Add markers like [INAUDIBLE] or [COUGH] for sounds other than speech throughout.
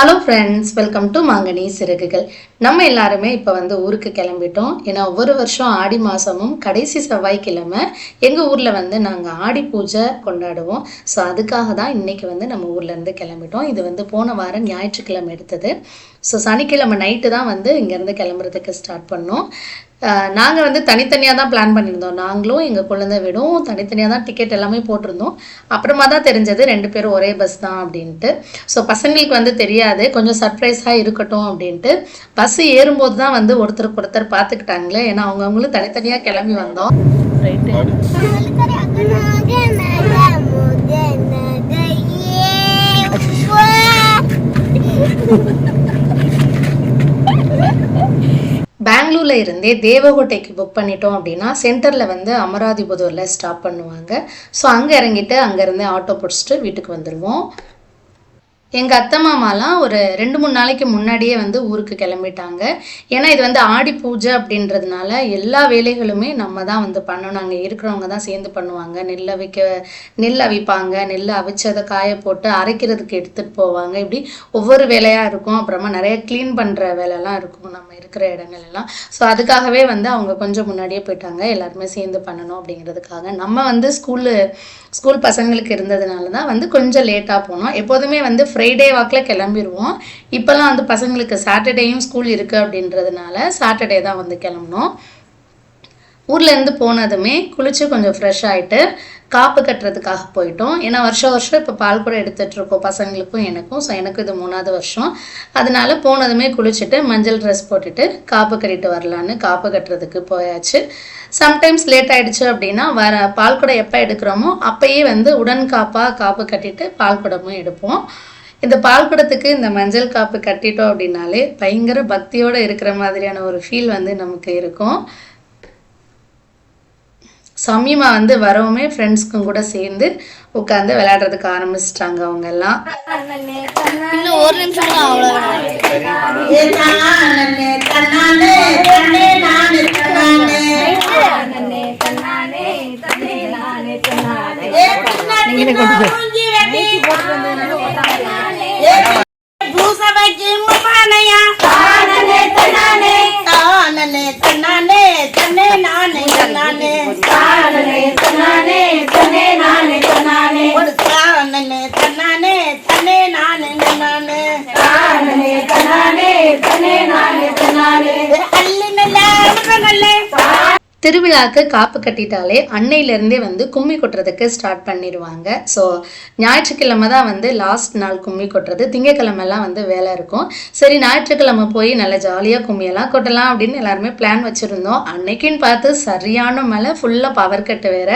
Hello friends welcome to மாங்கனி சிறகுகள். நம்ம எல்லாருமே இப்போ வந்து ஊருக்கு கிளம்பிட்டோம். ஏன்னா ஒவ்வொரு வருஷம் ஆடி மாதமும் கடைசி செவ்வாய்க்கிழமை எங்கள் ஊரில் வந்து நாங்கள் ஆடி பூஜை கொண்டாடுவோம். ஸோ அதுக்காக தான் இன்றைக்கி வந்து நம்ம ஊர்லேருந்து கிளம்பிட்டோம். இது வந்து போன வாரம் ஞாயிற்றுக்கிழமை எடுத்தது. ஸோ சனிக்கிழமை நைட்டு தான் வந்து இங்கேருந்து கிளம்புறதுக்கு ஸ்டார்ட் பண்ணோம். நாங்கள் வந்து தனித்தனியாக தான் பிளான் பண்ணியிருந்தோம். நாங்களும் எங்கள் குழந்தை விடும் தனித்தனியாக தான் டிக்கெட் எல்லாமே போட்டிருந்தோம். அப்புறமா தான் தெரிஞ்சது ரெண்டு பேரும் ஒரே பஸ் தான் அப்படின்ட்டு. ஸோ பசங்களுக்கு வந்து தெரியாது. கொஞ்சம் சர்ப்ரைஸாக இருக்கட்டும் அப்படின்ட்டு. பஸ் ஏறும்போது தான் வந்து ஒருத்தருக்கு ஒருத்தர் பார்த்துக்கிட்டாங்களே. ஏன்னா அவங்கவுங்களும் தனித்தனியாக கிளம்பி வந்தோம். ரைட்டு [LAUGHS] பெங்களூர்ல இருந்தே தேவகோட்டைக்கு புக் பண்ணிட்டோம் அப்படின்னா சென்டரில் வந்து அமராதிபுதூரில் ஸ்டாப் பண்ணுவாங்க. ஸோ அங்கே இறங்கிட்டு அங்கேருந்து ஆட்டோ பிடிச்சிட்டு வீட்டுக்கு வந்துடுவோம் எங்கள் அத்தை மாமாலாம் ஒரு ரெண்டு மூணு நாளைக்கு முன்னாடியே வந்து ஊருக்கு கிளம்பிட்டாங்க. ஏன்னா இது வந்து ஆடி பூஜை அப்படின்றதுனால எல்லா வேலைகளுமே நம்ம தான் வந்து பண்ணணும். அங்கே இருக்கிறவங்க தான் சேர்ந்து பண்ணுவாங்க. நெல் அவிக்க நெல் அவிப்பாங்க. நெல் அவிச்சதை காய போட்டு அரைக்கிறதுக்கு எடுத்துகிட்டு போவாங்க. இப்படி ஒவ்வொரு வேலையாக இருக்கும். அப்புறமா நிறைய க்ளீன் பண்ணுற வேலைலாம் இருக்கும் நம்ம இருக்கிற இடங்கள் எல்லாம் ஸோ அதுக்காகவே வந்து அவங்க கொஞ்சம் முன்னாடியே போயிட்டாங்க. எல்லாருமே சேர்ந்து பண்ணணும் அப்படிங்கிறதுக்காக. நம்ம வந்து ஸ்கூலு ஸ்கூல் பசங்களுக்கு இருந்ததுனால தான் வந்து கொஞ்சம் லேட்டாக போனோம். எப்போதுமே வந்து ஃப்ரைடே வாக்கில் கிளம்பிடுவோம் இப்போல்லாம் வந்து பசங்களுக்கு சாட்டர்டேயும் ஸ்கூல் இருக்குது அப்படின்றதுனால சாட்டர்டே தான் வந்து கிளம்புனோம் ஊர்லேருந்து போனதுமே குளித்து கொஞ்சம் ஃப்ரெஷ் ஆகிட்டு காப்பு கட்டுறதுக்காக போயிட்டோம். ஏன்னா வருஷம் வருஷம் இப்போ பால் கூட எடுத்துகிட்ருக்கோம் பசங்களுக்கும் எனக்கும். ஸோ எனக்கும் இது மூணாவது வருஷம். அதனால போனதுமே குளிச்சுட்டு மஞ்சள் ட்ரெஸ் போட்டுட்டு காப்பு கட்டிட்டு வரலான்னு காப்பு கட்டுறதுக்கு போயாச்சு. சம்டைம்ஸ் லேட் ஆகிடுச்சு அப்படின்னா வர பால் குடம் எப்போ எடுக்கிறோமோ அப்போயே வந்து உடன் காப்பாக காப்பு கட்டிட்டு பால் குடமும் எடுப்போம். இந்த பால் குடத்துக்கு இந்த மஞ்சள் காப்பு கட்டிட்டோம் அப்படின்னாலே பயங்கர பக்தியோடு இருக்கிற மாதிரியான ஒரு ஃபீல் வந்து நமக்கு இருக்கும். சமீமா வந்து வரவுமே ஃப்ரெண்ட்ஸ்க்கும் கூட சேர்ந்து உட்காந்து விளையாடுறதுக்கு ஆரம்பிச்சிட்டாங்க அவங்க எல்லாம் ஒரு நிமிஷம் தான் அவ்வளோதான் பூசவைக்கு முப்பானையா? தானே தன்னானே. தானே தன்னானே தன்னே நானே தன்னானே. தானே தன்னானே தன்னே நானே தன்னானே. ஒரு தானே தன்னானே தன்னே நானே தன்னானே. தானே தன்னானே தன்னே நானே திருவிழாக்கு காப்பு கட்டிட்டாலே அன்னையிலேருந்தே வந்து கும்மி கொட்டுறதுக்கு ஸ்டார்ட் பண்ணிடுவாங்க. ஸோ ஞாயிற்றுக்கிழமை தான் வந்து லாஸ்ட் நாள் கும்மி கொட்டுறது. திங்கக்கிழமெல்லாம் வந்து வேலை இருக்கும். சரி ஞாயிற்றுக்கிழமை போய் நல்லா ஜாலியாக கும்மியெல்லாம் கொட்டலாம் அப்படின்னு எல்லாருமே பிளான் வச்சுருந்தோம். அன்னைக்குன்னு பார்த்து சரியான மழை ஃபுல்லாக பவர் கட்டு வேற.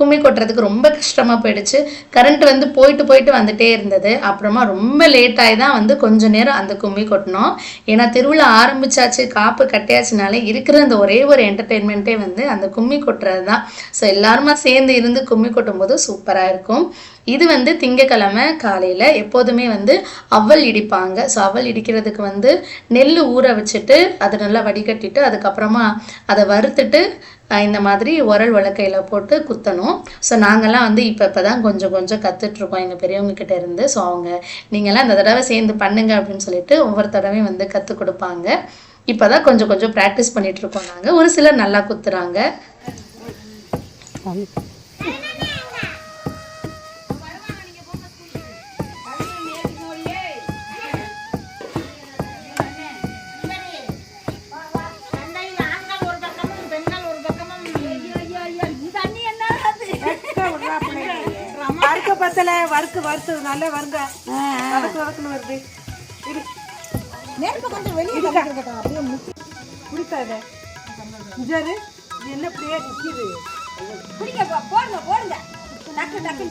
கும்மி கொட்டுறதுக்கு ரொம்ப கஷ்டமாக போயிடுச்சு. கரண்ட் வந்து போயிட்டு போயிட்டு வந்துட்டே இருந்தது. அப்புறமா ரொம்ப லேட் ஆகி தான் வந்து கொஞ்ச நேரம் அந்த கும்மி கொட்டினோம். ஏன்னா திருவிழா ஆரம்பிச்சாச்சு காப்பு கட்டியாச்சுனாலே இருக்கிற அந்த ஒரே ஒரு என்டர்டெயின்மெண்ட்டே வந்து அந்த கும்மி கொட்டுறது தான் ஸோ எல்லாருமா சேர்ந்து இருந்து கும்மி கொட்டும் போது சூப்பராக இருக்கும். இது வந்து திங்கக்கிழமை காலையில் எப்போதுமே வந்து அவல் இடிப்பாங்க. ஸோ அவல் இடிக்கிறதுக்கு வந்து நெல் ஊற வச்சுட்டு அதை நல்லா வடிகட்டிட்டு அதுக்கப்புறமா அதை வறுத்துட்டு இந்த மாதிரி உரல் வழக்கையில் போட்டு குத்தணும். ஸோ நாங்கள்லாம் வந்து இப்போ இப்போ தான் கொஞ்சம் கொஞ்சம் கற்றுட்ருக்கோம் எங்கள் பெரியவங்க கிட்ட இருந்து. ஸோ அவங்க நீங்கள்லாம் இந்த தடவை சேர்ந்து பண்ணுங்க அப்படின்னு சொல்லிட்டு ஒவ்வொரு தடவையும் வந்து கற்றுக் கொடுப்பாங்க. இப்போ தான் கொஞ்சம் கொஞ்சம் ப்ராக்டிஸ் பண்ணிகிட்ருக்கோம் நாங்கள் ஒரு சிலர் நல்லா குத்துறாங்க. வறுக்க பத்தல வறுக்கு வறுத்து நல்லா வருங்க வதக்கு வதக்குன்னு வருது. நெருப்பு கொஞ்சம் வெளியே அப்படியே முக்கி குடிக்காத. இஞ்சாரு இது என்ன அப்படியே நிற்கிது குடிக்க போடுங்க போடுங்க. டக்கு டக்கு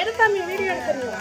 எடுத்தாமி வீடியோ எடுத்துருங்க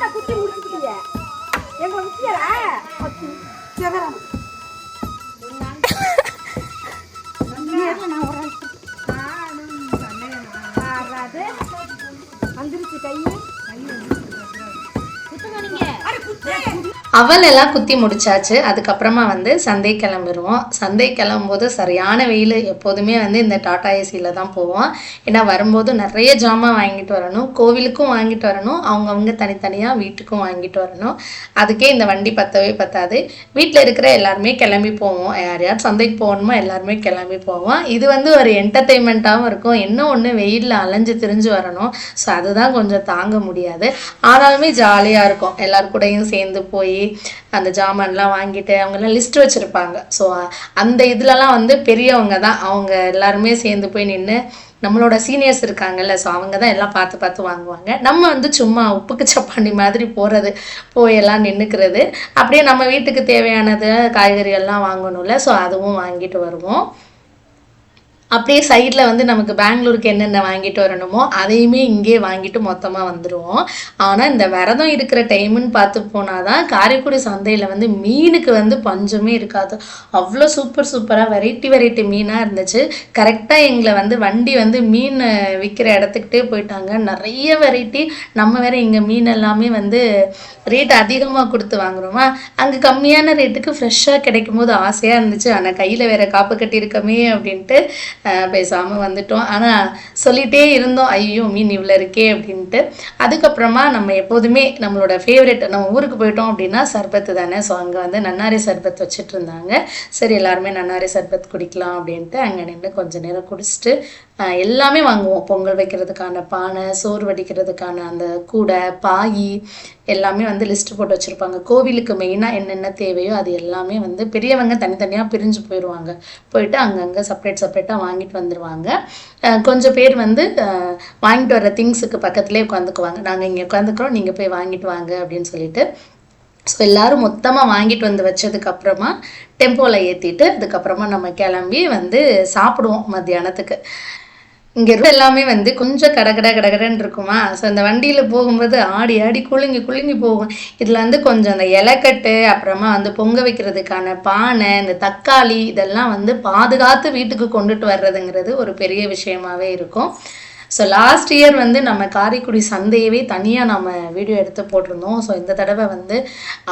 தான் குத்தி முடிச்சுட்டீங்க? எங்களை முக்கியரா வந்துருச்சு கையை குத்துங்க நீங்க. அவல் எல்லாம் குத்தி முடிச்சாச்சு. அதுக்கப்புறமா வந்து சந்தை கிளம்பிடுவோம் சந்தை கிளம்பும்போது சரியான வெயில். எப்போதுமே வந்து இந்த டாடா ஏசியில் தான் போவோம். ஏன்னா வரும்போது நிறைய ஜாமான் வாங்கிட்டு வரணும். கோவிலுக்கும் வாங்கிட்டு வரணும். அவங்கவுங்க தனித்தனியாக வீட்டுக்கும் வாங்கிட்டு வரணும். அதுக்கே இந்த வண்டி பத்தவே பத்தாது. வீட்டில் இருக்கிற எல்லாருமே கிளம்பி போவோம். யார் யார் சந்தைக்கு போகணுமோ எல்லாருமே கிளம்பி போவோம். இது வந்து ஒரு என்டர்டெயின்மெண்ட்டாகவும் இருக்கும். என்ன ஒன்று வெயிலில் அலைஞ்சு திரிஞ்சு வரணும். ஸோ அதுதான் கொஞ்சம் தாங்க முடியாது. ஆனாலுமே ஜாலியாக இருக்கும். எல்லார் கூடயும் சேர்ந்து போய் அந்த ஜாமான்லாம் வாங்கிட்டு அவங்கெல்லாம் லிஸ்ட் வச்சுருப்பாங்க. ஸோ அந்த இதுலலாம் வந்து பெரியவங்க தான். அவங்க எல்லாருமே சேர்ந்து போய் நின்று நம்மளோட சீனியர்ஸ் இருக்காங்கல்ல ஸோ அவங்க தான் எல்லாம் பார்த்து பார்த்து வாங்குவாங்க. நம்ம வந்து சும்மா உப்புக்கு சப்பாண்டி மாதிரி போகிறது போயெல்லாம் நின்றுக்கிறது அப்படியே நம்ம வீட்டுக்கு தேவையானது காய்கறி எல்லாம் வாங்கணும்ல ஸோ அதுவும் வாங்கிட்டு வருவோம். அப்படியே சைடில் வந்து நமக்கு பெங்களூருக்கு என்னென்ன வாங்கிட்டு வரணுமோ அதையுமே இங்கே வாங்கிட்டு மொத்தமாக வந்துடுவோம் ஆனால் இந்த விரதம் இருக்கிற டைமுன்னு பார்த்து போனால் தான் காரைக்குடி சந்தையில் வந்து மீனுக்கு வந்து பஞ்சமே இருக்காது. அவ்வளோ சூப்பர் சூப்பராக வெரைட்டி வெரைட்டி மீனாக இருந்துச்சு. கரெக்டாக எங்களை வந்து வண்டி வந்து மீன் விற்கிற இடத்துக்கிட்டே போயிட்டாங்க. நிறைய வெரைட்டி நம்ம வேற இங்கே மீன் எல்லாமே வந்து ரேட் அதிகமாக கொடுத்து வாங்குறோமா? அங்கே கம்மியான ரேட்டுக்கு ஃப்ரெஷ்ஷாக கிடைக்கும் போது ஆசையாக இருந்துச்சு. ஆனால் கையில் வேறு காப்பு கட்டியிருக்கமே அப்படின்ட்டு பேசாமல் வந்துட்டோம். ஆனால் சொல்லிகிட்டே இருந்தோம் ஐயோ மீன் இவ்வளோ இருக்கே அப்படின்ட்டு. அதுக்கப்புறமா நம்ம எப்போதுமே நம்மளோட ஃபேவரெட் நம்ம ஊருக்கு போயிட்டோம் அப்படின்னா சர்பத்து தானே. ஸோ அங்கே வந்து நன்னாரி சர்பத் வச்சுட்டு இருந்தாங்க. சரி எல்லாருமே நன்னாரி சர்பத் குடிக்கலாம் அப்படின்ட்டு அங்கே நின்று கொஞ்சம் நேரம் குடிச்சிட்டு எல்லாமே வாங்குவோம். பொங்கல் வைக்கிறதுக்கான பானை சோறு வடிக்கிறதுக்கான அந்த கூடை பாய் எல்லாமே வந்து லிஸ்ட் போட்டு வச்சுருப்பாங்க. கோவிலுக்கு மெயினாக என்னென்ன தேவையோ அது எல்லாமே வந்து பெரியவங்க தனித்தனியாக பிரிஞ்சு போயிடுவாங்க போயிட்டு அங்கங்கே செப்பரேட் செப்பரேட்டாக வாங்கிட்டு வந்துடுவாங்க கொஞ்சம் பேர் வந்து வாங்கிட்டு வர திங்ஸுக்கு பக்கத்துலேயே உட்காந்துக்குவாங்க. நாங்கள் இங்கே உட்காந்துக்கிறோம் நீங்கள் போய் வாங்கிட்டு வாங்க அப்படின்னு சொல்லிட்டு. ஸோ எல்லாரும் மொத்தமாக வாங்கிட்டு வந்து வச்சதுக்கப்புறமா டெம்போவில் ஏற்றிட்டு அதுக்கப்புறமா நம்ம கிளம்பி வந்து சாப்பிடுவோம் மத்தியானத்துக்கு. இங்கே எல்லாமே வந்து கொஞ்சம் கடகட கடகடன்னு இருக்குமா? ஸோ அந்த வண்டியில் போகும்போது ஆடி ஆடி குலுங்கி குலுங்கி போகும். இதில் வந்து கொஞ்சம் அந்த இலக்கட்டு அப்புறமா வந்து பொங்க வைக்கிறதுக்கான பானை இந்த தக்காளி இதெல்லாம் வந்து பாதுகாத்து வீட்டுக்கு கொண்டுட்டு வர்றதுங்கிறது ஒரு பெரிய விஷயமாவே இருக்கும். ஸோ லாஸ்ட் இயர் வந்து நம்ம காரைக்குடி சந்தையவே தனியாக நம்ம வீடியோ எடுத்து போட்டிருந்தோம். ஸோ இந்த தடவை வந்து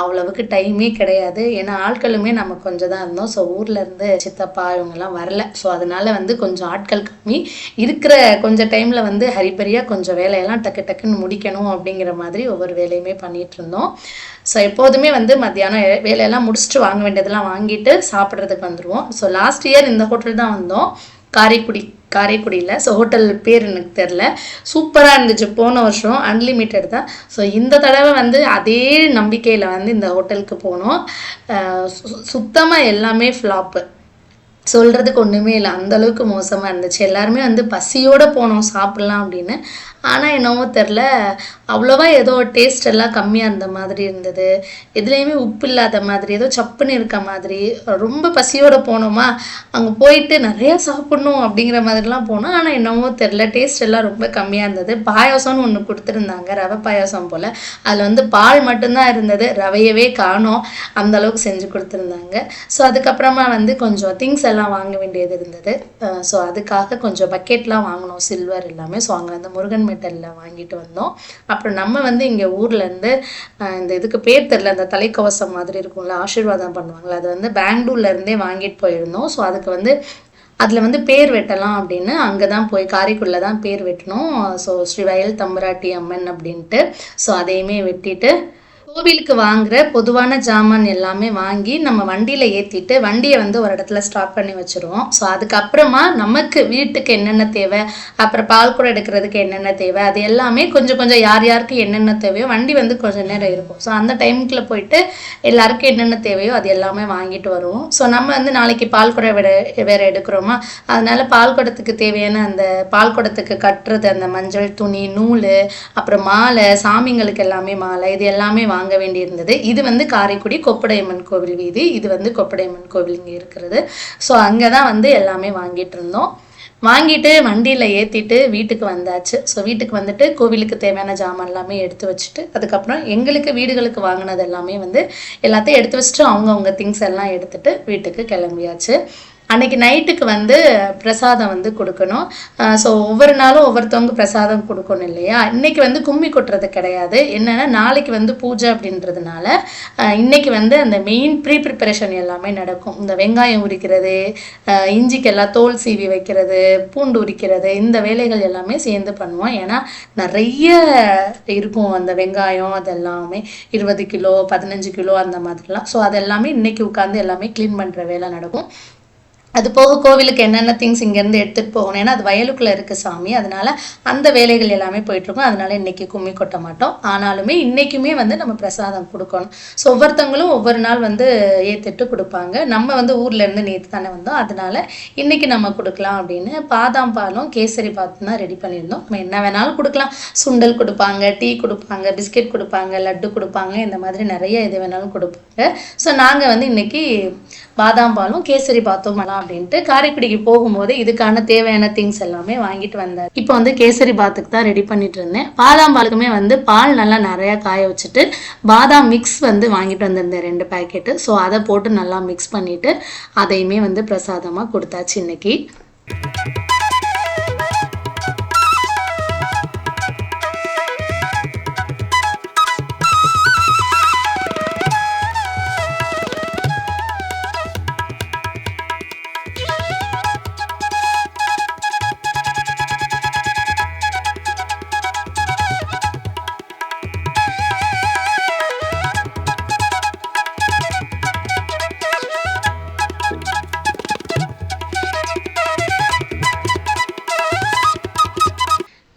அவ்வளவுக்கு டைமே கிடையாது. ஏன்னா ஆட்களுமே நம்ம கொஞ்சம் தான் இருந்தோம். ஸோ ஊர்லேருந்து சித்தப்பா இவங்கெல்லாம் வரல. ஸோ அதனால் வந்து கொஞ்சம் ஆட்கள் கம்மி. இருக்கிற கொஞ்சம் டைமில் வந்து ஹரிபரியாக கொஞ்சம் வேலையெல்லாம் டக்கு டக்குன்னு முடிக்கணும் அப்படிங்கிற மாதிரி ஒவ்வொரு வேலையுமே பண்ணிகிட்டு இருந்தோம். ஸோ எப்போதுமே வந்து மத்தியானம் வேலையெல்லாம் முடிச்சுட்டு வாங்க வேண்டியதெல்லாம் வாங்கிட்டு சாப்பிட்றதுக்கு வந்துடுவோம் ஸோ லாஸ்ட் இயர் இந்த ஹோட்டல் தான் வந்தோம். காரைக்குடி காரைக்குடியில். ஸோ ஹோட்டல் பேர் எனக்கு தெரில சூப்பராக இருந்துச்சு. போன வருஷம் அன்லிமிட்டெட் தான். ஸோ இந்த தடவை வந்து அதே நம்பிக்கையில் வந்து இந்த ஹோட்டலுக்கு போனோம். சுத்தமாக எல்லாமே ஃப்ளாப்பு சொல்கிறதுக்கு ஒன்றுமே இல்லை. அந்த அளவுக்கு மோசமாக இருந்துச்சு. எல்லாருமே வந்து பசியோடு போனோம் சாப்பிட்லாம் அப்படின்னு. ஆனால் என்னவோ தெரில அவ்வளோவா ஏதோ டேஸ்ட் எல்லாம் கம்மியாக இருந்த மாதிரி இருந்தது. எதுலேயுமே உப்பு இல்லாத மாதிரி ஏதோ சப்புன்னு இருக்க மாதிரி ரொம்ப பசியோடு போனோமா அங்கே போயிட்டு நிறையா சாப்பிட்ணும் அப்படிங்கிற மாதிரிலாம் போனோம். ஆனால் என்னவோ தெரில டேஸ்ட் எல்லாம் ரொம்ப கம்மியாக இருந்தது. பாயாசம்னு ஒன்று கொடுத்துருந்தாங்க ரவை பாயாசம் போல். அதில் வந்து பால் மட்டும்தான் இருந்தது ரவையவே காணோம். அந்த அளவுக்கு செஞ்சு கொடுத்துருந்தாங்க. ஸோ அதுக்கப்புறமா வந்து கொஞ்சம் திங்ஸ் எல்லாம் வாங்க வேண்டியது இருந்தது. ஸோ அதுக்காக கொஞ்சம் பக்கெட்லாம் வாங்கினோம் சில்வர் எல்லாமே. ஸோ அங்கே வந்து முருகன் மெட்டலில் வாங்கிட்டு வந்தோம். அப்புறம் நம்ம வந்து இங்கே ஊர்லேருந்து இந்த இதுக்கு பேர் தெரில அந்த தலைக்கவசம் மாதிரி இருக்கும்ல ஆசீர்வாதம் பண்ணுவாங்கள்ல அது வந்து பெங்களூர்லேருந்தே வாங்கிட்டு போயிருந்தோம். ஸோ அதுக்கு வந்து அதில் வந்து பேர் வெட்டலாம் அப்படின்னு அங்கே தான் போய் காரைக்குடியில் தான் பேர் வெட்டணும். ஸோ ஸ்ரீ வயல் தம்பராட்டி அம்மன் அப்படின்ட்டு. ஸோ அதையுமே வெட்டிட்டு கோவிலுக்கு வாங்குற பொதுவான ஜாமான் எல்லாமே வாங்கி நம்ம வண்டியில் ஏற்றிட்டு வண்டியை வந்து ஒரு இடத்துல ஸ்டாப் பண்ணி வச்சுருவோம். ஸோ அதுக்கப்புறமா நமக்கு வீட்டுக்கு என்னென்ன தேவை அப்புறம் பால் கூட எடுக்கிறதுக்கு என்னென்ன தேவை அது எல்லாமே கொஞ்சம் கொஞ்சம் யார் யாருக்கு என்னென்ன தேவையோ வண்டி வந்து கொஞ்சம் நேரம் இருக்கும். ஸோ அந்த டைமுக்குள்ள போயிட்டு எல்லாருக்கும் என்னென்ன தேவையோ அது எல்லாமே வாங்கிட்டு வருவோம். ஸோ நம்ம வந்து நாளைக்கு பால் குடம் விட வேறு எடுக்கிறோமா? அதனால பால் குடத்துக்கு தேவையான அந்த பால் குடத்துக்கு கட்டுறது அந்த மஞ்சள் துணி நூல் அப்புறம் மாலை சாமிங்களுக்கு எல்லாமே மாலை இது எல்லாமே வாங்க வாங்க வேண்டியிருந்தது. இது வந்து காரைக்குடி கொப்படையம்மன் கோவில் வீதி. இது வந்து கொப்படையம்மன் கோவில் இங்கே இருக்கிறது. ஸோ அங்கே தான் வந்து எல்லாமே வாங்கிட்டு இருந்தோம். வாங்கிட்டு வண்டியில் ஏற்றிட்டு வீட்டுக்கு வந்தாச்சு. ஸோ வீட்டுக்கு வந்துட்டு கோவிலுக்கு தேவையான ஜாமான் எல்லாமே எடுத்து வச்சுட்டு அதுக்கப்புறம் எங்களுக்கு வீடுகளுக்கு வாங்கினது எல்லாமே வந்து எல்லாத்தையும் எடுத்து வச்சுட்டு அவங்கவுங்க திங்ஸ் எல்லாம் எடுத்துகிட்டு வீட்டுக்கு கிளம்பியாச்சு. அன்னைக்கு நைட்டுக்கு வந்து பிரசாதம் வந்து கொடுக்கணும். ஸோ ஒவ்வொரு நாளும் ஒவ்வொருத்தவங்க பிரசாதம் கொடுக்கணும் இல்லையா? இன்னைக்கு வந்து கும்மி கொட்டுறது கிடையாது. என்னன்னா நாளைக்கு வந்து பூஜை அப்படின்றதுனால இன்னைக்கு வந்து அந்த மெயின் ப்ரீ ப்ரிப்பரேஷன் எல்லாமே நடக்கும். இந்த வெங்காயம் உரிக்கிறது இஞ்சிக்கெல்லாம் தோல் சீவி வைக்கிறது பூண்டு உரிக்கிறது இந்த வேலைகள் எல்லாமே சேர்ந்து பண்ணுவோம். ஏன்னா நிறைய இருக்கும் அந்த வெங்காயம் அதெல்லாமே. இருபது கிலோ பதினஞ்சு கிலோ அந்த மாதிரிலாம். ஸோ அதெல்லாமே இன்னைக்கு உட்காந்து எல்லாமே க்ளீன் பண்ணுற வேலை நடக்கும். அது போக கோவிலுக்கு என்னென்ன திங்ஸ் இங்கேருந்து எடுத்துகிட்டு போகணும்? ஏன்னா அது வயலுக்குள்ளே இருக்குது சாமி. அதனால் அந்த வேலைகள் எல்லாமே போயிட்டுருக்கும் அதனால் இன்றைக்கி கும்மி கொட்ட மாட்டோம். ஆனாலுமே இன்றைக்குமே வந்து நம்ம பிரசாதம் கொடுக்கணும். ஸோ ஒவ்வொருத்தவங்களும் ஒவ்வொரு நாள் வந்து ஏற்றுட்டு கொடுப்பாங்க. நம்ம வந்து ஊர்லேருந்து நேற்று தானே வந்தோம். அதனால் இன்றைக்கி நம்ம கொடுக்கலாம் அப்படின்னு பாதாம் பாலும் கேசரி பாத்தும் தான் ரெடி பண்ணியிருந்தோம். நம்ம என்ன வேணாலும் கொடுக்கலாம். சுண்டல் கொடுப்பாங்க டீ கொடுப்பாங்க பிஸ்கெட் கொடுப்பாங்க லட்டு கொடுப்பாங்க இந்த மாதிரி நிறைய எது வேணாலும் கொடுப்பாங்க. ஸோ நாங்கள் வந்து இன்றைக்கி பாதாம் பாலும் கேசரி பாத்தும் அப்படின்ட்டு காரைக்குடிக்கு போகும்போது இதுக்கான தேவையான திங்ஸ் எல்லாமே வாங்கிட்டு வந்தார். இப்போ வந்து கேசரி பாத்துக்கு தான் ரெடி பண்ணிட்டு இருந்தேன். பாதாம் பாலுக்குமே வந்து பால் நல்லா நிறைய காய வச்சுட்டு பாதாம் மிக்ஸ் வந்து வாங்கிட்டு வந்திருந்தேன் ரெண்டு பேக்கெட்டு ஸோ அதை போட்டு நல்லா மிக்ஸ் பண்ணிட்டு அதையுமே வந்து பிரசாதமாக கொடுத்தாச்சு இன்னைக்கு.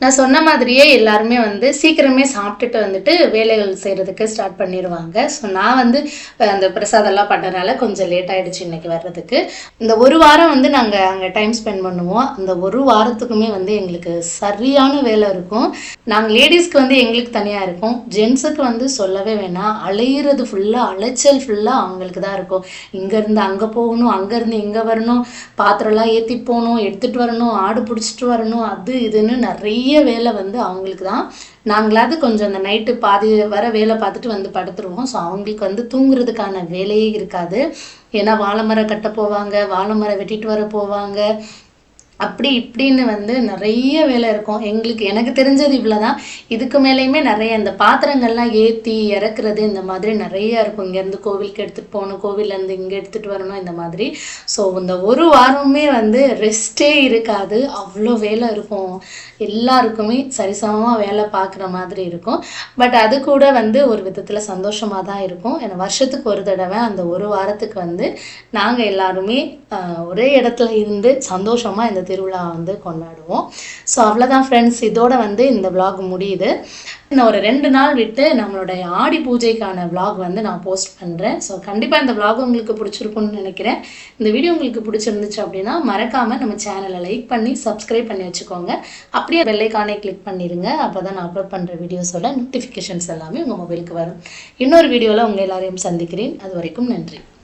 நான் சொன்ன மாதிரியே எல்லாருமே வந்து சீக்கிரமே சாப்பிட்டுட்டு வந்துட்டு வேலைகள் செய்கிறதுக்கு ஸ்டார்ட் பண்ணிடுவாங்க ஸோ நான் வந்து அந்த பிரசாதம்லாம் பண்ணுறனால கொஞ்சம் லேட் ஆகிடுச்சு இன்றைக்கி வர்றதுக்கு. இந்த ஒரு வாரம் வந்து நாங்கள் அங்கே டைம் ஸ்பெண்ட் பண்ணுவோம். அந்த ஒரு வாரத்துக்குமே வந்து எங்களுக்கு சரியான வேலை இருக்கும். நாங்கள் லேடிஸ்க்கு வந்து எங்களுக்கு தனியாக இருக்கும். ஜென்ஸுக்கு வந்து சொல்லவே வேணாம். அலையிறது ஃபுல்லாக அலைச்சல் ஃபுல்லாக அவங்களுக்கு தான் இருக்கும். இங்கேருந்து அங்கே போகணும் அங்கேருந்து இங்கே வரணும். பாத்திரம்லாம் ஏற்றி போகணும் எடுத்துகிட்டு வரணும் ஆடு பிடிச்சிட்டு வரணும் அது இதுன்னு நிறைய வேலை வந்து அவங்களுக்கு தான். நாங்களாவது கொஞ்சம் அந்த நைட்டு பாதி வர வேலை பார்த்துட்டு வந்து படுத்துருவோம். ஸோ அவங்களுக்கு வந்து தூங்குறதுக்கான வேலையே இருக்காது. ஏன்னா வாழை மரம் கட்ட போவாங்க வாழை மரம் வெட்டிட்டு வர போவாங்க. அப்படி இப்படின்னு வந்து நிறைய வேலை இருக்கும். எங்களுக்கு எனக்கு தெரிஞ்சது இவ்வளோதான் இதுக்கு மேலேயுமே நிறைய இந்த பாத்திரங்கள்லாம் ஏற்றி இறக்குறது இந்த மாதிரி நிறைய இருக்கும். இங்கேருந்து கோவிலுக்கு எடுத்துகிட்டு போகணும் கோவில்லேருந்து இங்கே எடுத்துகிட்டு வரணும் இந்த மாதிரி. ஸோ இந்த ஒரு வாரமுமே வந்து ரெஸ்ட்டே இருக்காது. அவ்வளோ வேலை இருக்கும். எல்லாருக்குமே சரிசமமாக வேலை பார்க்குற மாதிரி இருக்கும். பட் அது கூட வந்து ஒரு விதத்தில் சந்தோஷமாக தான் இருக்கும். ஏன்னா வருஷத்துக்கு ஒரு தடவை அந்த ஒரு வாரத்துக்கு வந்து நாங்கள் எல்லாருமே ஒரே இடத்துல இருந்து சந்தோஷமாக இந்த திருவிழா வந்து கொண்டாடுவோம். ஸோ அவ்வளோதான் ஃப்ரெண்ட்ஸ் இதோட வந்து இந்த vlog முடியுது. நான் ஒரு ரெண்டு நாள் விட்டு நம்மளுடைய ஆடி பூஜைக்கான vlog வந்து நான் போஸ்ட் பண்ணுறேன் ஸோ கண்டிப்பாக இந்த vlog உங்களுக்கு பிடிச்சிருக்கும்னு நினைக்கிறேன். இந்த வீடியோ உங்களுக்கு பிடிச்சிருந்துச்சு அப்படின்னா மறக்காமல் நம்ம சேனலை லைக் பண்ணி சப்ஸ்கிரைப் பண்ணி வச்சுக்கோங்க. அப்படியே வெள்ளைக்கானே கிளிக் பண்ணிடுங்க அப்போ தான் நான் அப்லோட் பண்ணுற வீடியோஸோட நோட்டிஃபிகேஷன்ஸ் எல்லாமே உங்கள் மொபைலுக்கு வரும். இன்னொரு வீடியோவில் உங்கள் எல்லாரையும் சந்திக்கிறேன். அது வரைக்கும் நன்றி.